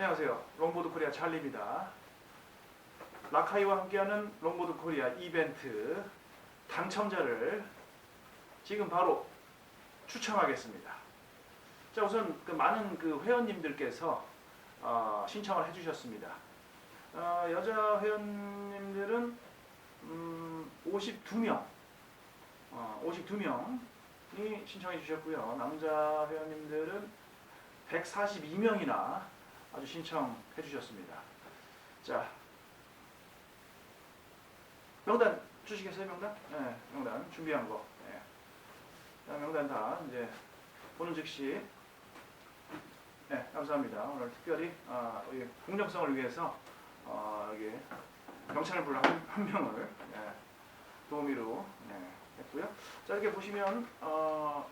안녕하세요. 롱보드 코리아 찰리입니다. 라카이와 함께하는 롱보드 코리아 이벤트 당첨자를 지금 바로 추첨하겠습니다. 자, 우선 그 많은 그 회원님들께서 어, 신청을 해주셨습니다. 어, 여자 회원님들은 음, 52명, 어, 52명이 신청해 주셨고요. 남자 회원님들은 142명이나 아주 신청해 주셨습니다. 자, 명단 주시겠어요, 명단? 네, 명단 준비한 거. 네. 자, 명단 다 이제 보는 즉시. 네, 감사합니다. 오늘 특별히 아, 여기 공정성을 위해서 어, 여기 경찰을 불러 한, 한 명을 네, 도우미로 네, 했고요. 자, 이렇게 보시면 어,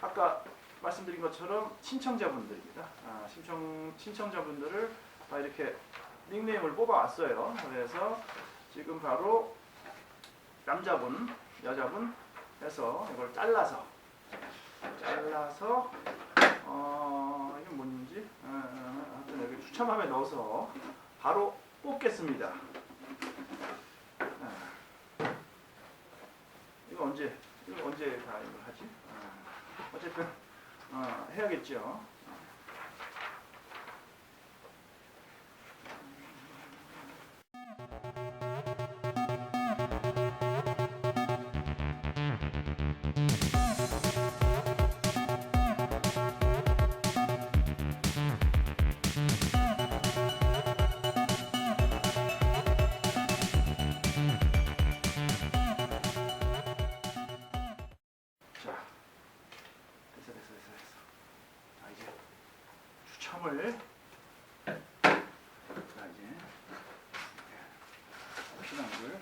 아까 말씀드린 것처럼 신청자분들입니다. 아, 신청 신청자분들을 다 이렇게 닉네임을 뽑아왔어요. 그래서 지금 바로 남자분, 여자분 해서 이걸 잘라서 잘라서 어 이게 뭔지 어, 어, 하여튼 여기 추첨함에 넣어서 바로 뽑겠습니다. 아, 이거 언제 이거 언제 다 이걸 하지? 아, 어쨌든 어, 해야겠죠. 추첨을. 자, 이제 신앙을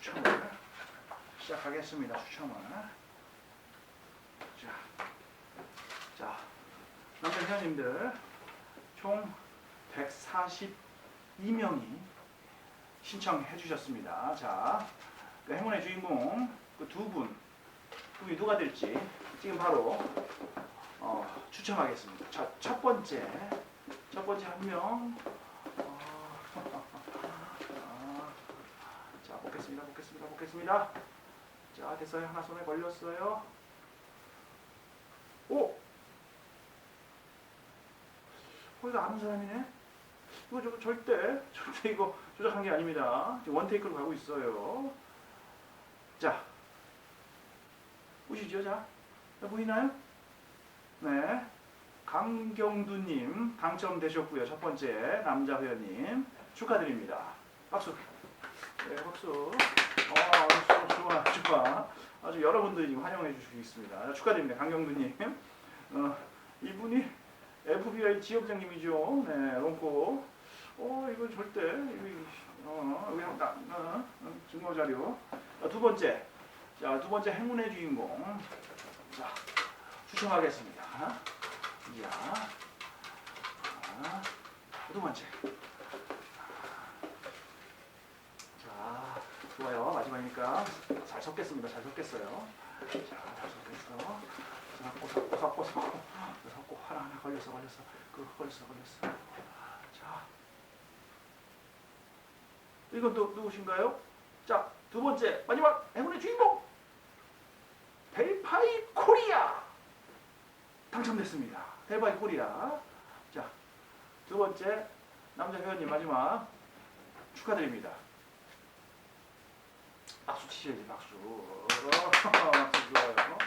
추첨을 시작하겠습니다. 추첨을. 자, 자, 남자 회원님들 총 142명이 신청해 주셨습니다. 자, 그 행운의 주인공 그 두 분, 두 분이 누가 될지 지금 바로 어, 추첨하겠습니다. 자, 첫 번째, 첫 번째 한 명. 어, 아, 자, 보겠습니다, 보겠습니다, 보겠습니다. 자, 됐어요. 하나 손에 걸렸어요. 오, 거기서 아는 사람이네. 이거 저 절대 절대 이거 조작한 게 아닙니다. 원테이크로 가고 있어요. 자, 보시죠, 자, 자 보이나요? 네, 강경두님 당첨되셨고요. 첫 번째 남자 회원님 축하드립니다. 박수. 네, 박수. 어, 아주 좋아, 좋아. 아주 여러분들이 환영해. 자, 축하드립니다, 강경두님. 어, 이분이 FBI 지역장님이죠. 네, 롱코. 어, 이거 절대 이거 어, 나, 나, 증거 자료. 자, 두 번째. 자, 두 번째 행운의 주인공. 자, 추첨하겠습니다. 자, 자, 두 번째. 자, 좋아요. 마지막이니까 잘 섞겠습니다. 잘 섞겠어요. 자, 잘 섞겠어. 자, 꼬석, 꼬석, 꼬석. 섞고 하나 하나 걸렸어, 걸렸어. 그 걸렸어, 걸렸어. 자, 이건 또 누구신가요? 자, 두 번째 마지막 행운의 주인공 델파이 코리아 당첨됐습니다. 델파이 코리아. 자, 두 번째 남자 회원님 마지막 축하드립니다. 박수 치셔야지 박수. 박수 좋아요.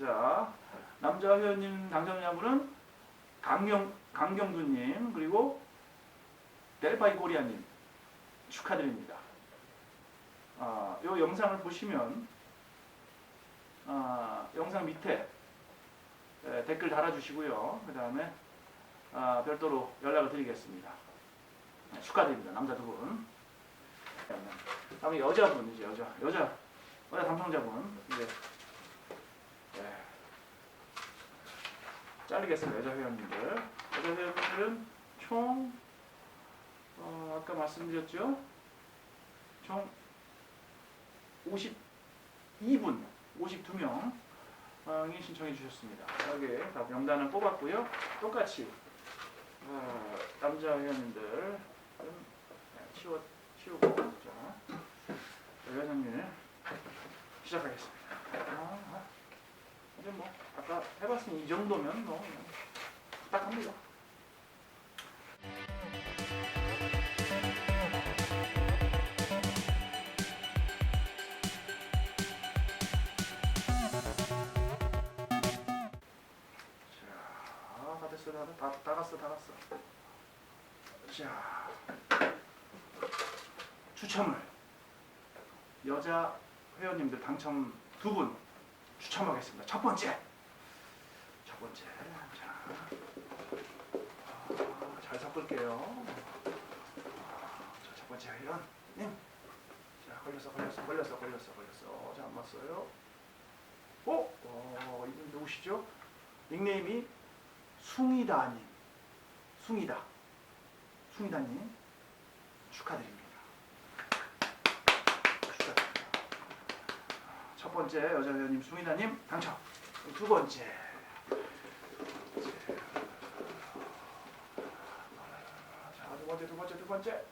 자, 남자 회원님 당첨자분은 강경 강경두님 그리고 델파이 코리아님 축하드립니다. 아, 이 영상을 보시면 아, 영상 밑에 에, 댓글 달아주시고요. 그 다음에 아, 별도로 연락을 드리겠습니다. 네, 축하드립니다. 남자 두 분. 다음에 여자분 이제 여자 여자 여자 당첨자분 이제 네. 자르겠습니다. 여자 회원님들. 여자 회원님들은 총 어, 아까 말씀드렸죠? 총 2분 52명 이 신청해 주셨습니다. 여기 다 명단을 뽑았고요. 똑같이 어, 남자 회원님들 좀 치워 치우고 자 여자님 시작하겠습니다. 아, 아. 이제 뭐 아까 해봤으니 이 정도면 뭐 후딱합니다. 됐어, 다, 다, 다 갔어, 다 갔어. 자, 추첨을 여자 회원님들 당첨 두 분 추첨하겠습니다. 첫 번째, 첫 번째, 자, 아, 잘 섞을게요. 자, 첫 번째 회원님, 자, 걸렸어, 걸렸어, 걸렸어, 걸렸어, 걸렸어. 자, 안 맞어요. 어, 어, 이분 누구시죠? 닉네임이 숭이다님, 숭이다, 숭이다님 축하드립니다. 축하드립니다. 첫 번째 여자 회원님 숭이다님 당첨. 두 번째. 자, 두 번째, 두 번째, 두 번째.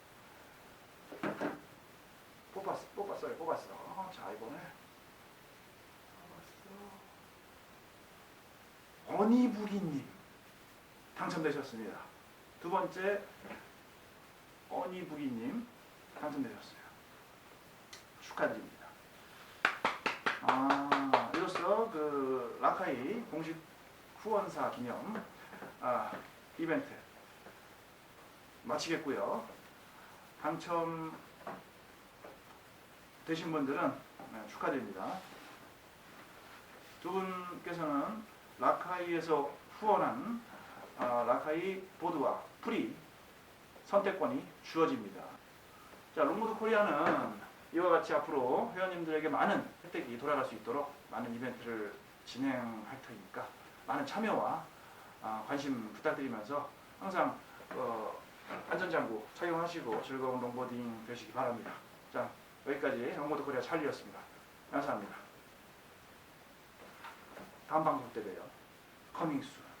뽑았어, 뽑았어요, 뽑았어. 자, 이번에 뽑았어. 어니부기님 당첨되셨습니다. 두 번째 어니부기님 당첨되셨어요. 축하드립니다. 아, 이로써 그 라카이 공식 후원사 기념 아, 이벤트 마치겠고요. 당첨 되신 분들은 네, 축하드립니다. 두 분께서는 라카이에서 후원한 아, 라카이 보드와 프리 선택권이 주어집니다. 자, 롱보드 코리아는 이와 같이 앞으로 회원님들에게 많은 혜택이 돌아갈 수 있도록 많은 이벤트를 진행할 테니까 많은 참여와 아, 관심 부탁드리면서 항상 어, 안전장구 착용하시고 즐거운 롱보딩 되시기 바랍니다. 자, 여기까지 롱보드 코리아 찰리였습니다. 감사합니다. 다음 방송 때 봬요. 커밍 순.